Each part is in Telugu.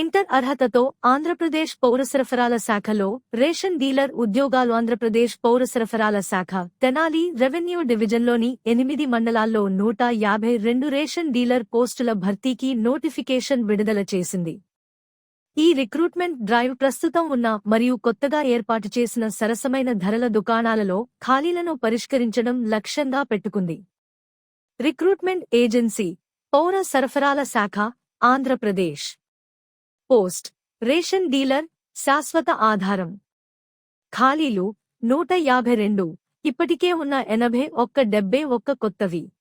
ఇంటర్ అర్హతతో ఆంధ్రప్రదేశ్ పౌర సరఫరాల శాఖలో రేషన్ డీలర్ ఉద్యోగాలు ఆంధ్రప్రదేశ్ పౌర సరఫరాల శాఖ తెనాలి రెవెన్యూ డివిజన్లోని ఎనిమిది మండలాల్లో నూట యాభై రెండు రేషన్ డీలర్ పోస్టుల భర్తీకి నోటిఫికేషన్ విడుదల చేసింది. ఈ రిక్రూట్మెంట్ డ్రైవ్ ప్రస్తుతం ఉన్న మరియు కొత్తగా ఏర్పాటు చేసిన సరసమైన ధరల దుకాణాలలో ఖాళీలను పరిష్కరించడం లక్ష్యంగా పెట్టుకుంది. రిక్రూట్మెంట్ ఏజెన్సీ పౌర సరఫరాల శాఖ ఆంధ్రప్రదేశ్. పోస్ట్. రేషన్ డీలర్ శాశ్వత ఆధారం. ఖాళీలు నూట యాభై రెండు. ఇప్పటికే ఉన్న ఎనభై ఒక్క డెబ్బై ఒక్క కొత్తవి.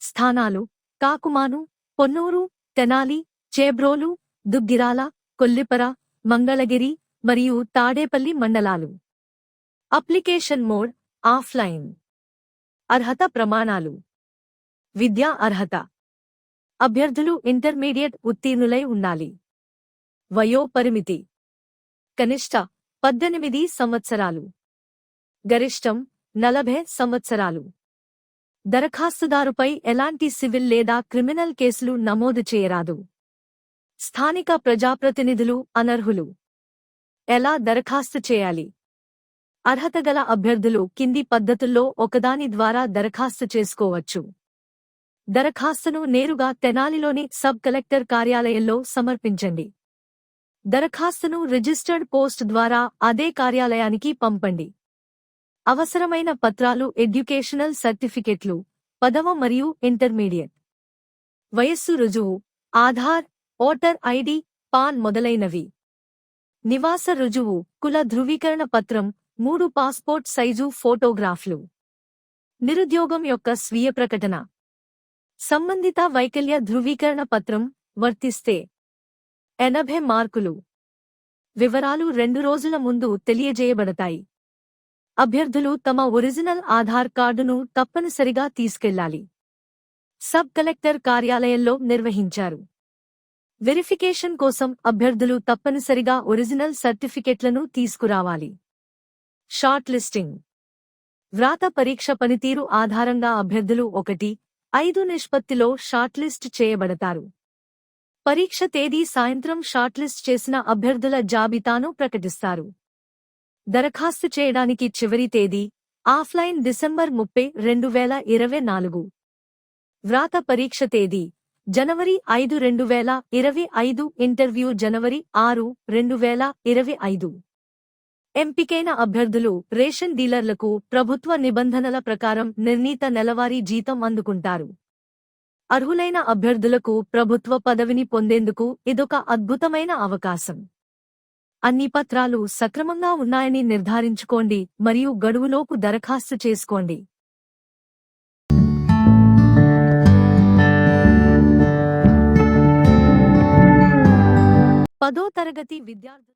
స్థానాలు కాకుమాను పొన్నూరు తెనాలి చేబ్రోలు దుగ్గిరాల కొల్లిపర మంగళగిరి మరియు తాడేపల్లి మండలాలు. Application mode offline. అర్హత ప్రమాణాలు. విద్యా అర్హత. అభ్యర్థులు ఇంటర్మీడియట్ ఉత్తీర్ణులై ఉండాలి. వయోపరిమితి. కనిష్ట పద్దెనిమిది సంవత్సరాలు. గరిష్టం నలభై సంవత్సరాలు. దరఖాస్తుదారుపై ఎలాంటి సివిల్ లేదా క్రిమినల్ కేసులు నమోదు చేయరాదు. స్థానిక ప్రజాప్రతినిధులు అనర్హులు. ఎలా దరఖాస్తు చేయాలి? అర్హత గల అభ్యర్థులు కింది పద్ధతుల్లో ఒకదాని ద్వారా దరఖాస్తు చేసుకోవచ్చు. దరఖాస్తును నేరుగా తెనాలిలోని సబ్ కలెక్టర్ కార్యాలయంలో సమర్పించండి. దరఖాస్తును రిజిస్టర్డ్ పోస్ట్ ద్వారా అదే కార్యాలయానికి పంపండి. అవసరమైన పత్రాలు ఎడ్యుకేషనల్ సర్టిఫికెట్లు పదవ మరియు ఇంటర్మీడియట్. వయస్సు రుజువు ఆధార్ ఓటర్ ఐడి పాన్ మొదలైనవి. నివాస రుజువు కుల ధృవీకరణ పత్రం మూడు పాస్పోర్ట్ సైజు ఫోటోగ్రాఫ్లు. నిరుద్యోగం యొక్క స్వీయ ప్రకటన. సంబంధిత వైకల్య ధృవీకరణ పత్రం వర్తిస్తే ఎనభై మార్కులు. వివరాలు రెండు రోజుల ముందు తెలియజేయబడతాయి. అభ్యర్థులు తమ ఒరిజినల్ ఆధార్ కార్డును తప్పనిసరిగా తీసుకెళ్ళాలి. సబ్ కలెక్టర్ కార్యాలయంలో నిర్వహించారు. వెరిఫికేషన్ కోసం అభ్యర్థులు తప్పనిసరిగా ఒరిజినల్ సర్టిఫికెట్లను తీసుకురావాలి. Short listing. వ్రాత పరీక్ష పనితీరు ఆధారంగా అభ్యర్థులు ఒకటి ఐదు నిష్పత్తిలో షార్ట్లిస్ట్ చేయబడతారు. పరీక్ష తేదీ సాయంత్రం షార్ట్లిస్ట్ చేసిన అభ్యర్థుల జాబితాను ప్రకటిస్తారు. దరఖాస్తు చేయడానికి చివరి తేదీ ఆఫ్లైన్ డిసెంబర్ ముప్పై రెండు వేల ఇరవై నాలుగు. వ్రాత పరీక్ష తేదీ జనవరి ఐదు రెండు వేల ఇరవై ఐదు. ఇంటర్వ్యూ జనవరి ఆరు రెండు వేల ఇరవై ఐదు. ఎంపికైన అభ్యర్థులు రేషన్ డీలర్లకు ప్రభుత్వ నిబంధనల ప్రకారం నిర్ణీత నెలవారీ జీతం అందుకుంటారు. అర్హులైన అభ్యర్థులకు ప్రభుత్వ పదవిని పొందేందుకు ఇదొక అద్భుతమైన అవకాశం. అన్ని పత్రాలు సక్రమంగా ఉన్నాయని నిర్ధారించుకోండి మరియు గడువులోపు దరఖాస్తు చేసుకోండి. పదో తరగతి విద్యార్థులు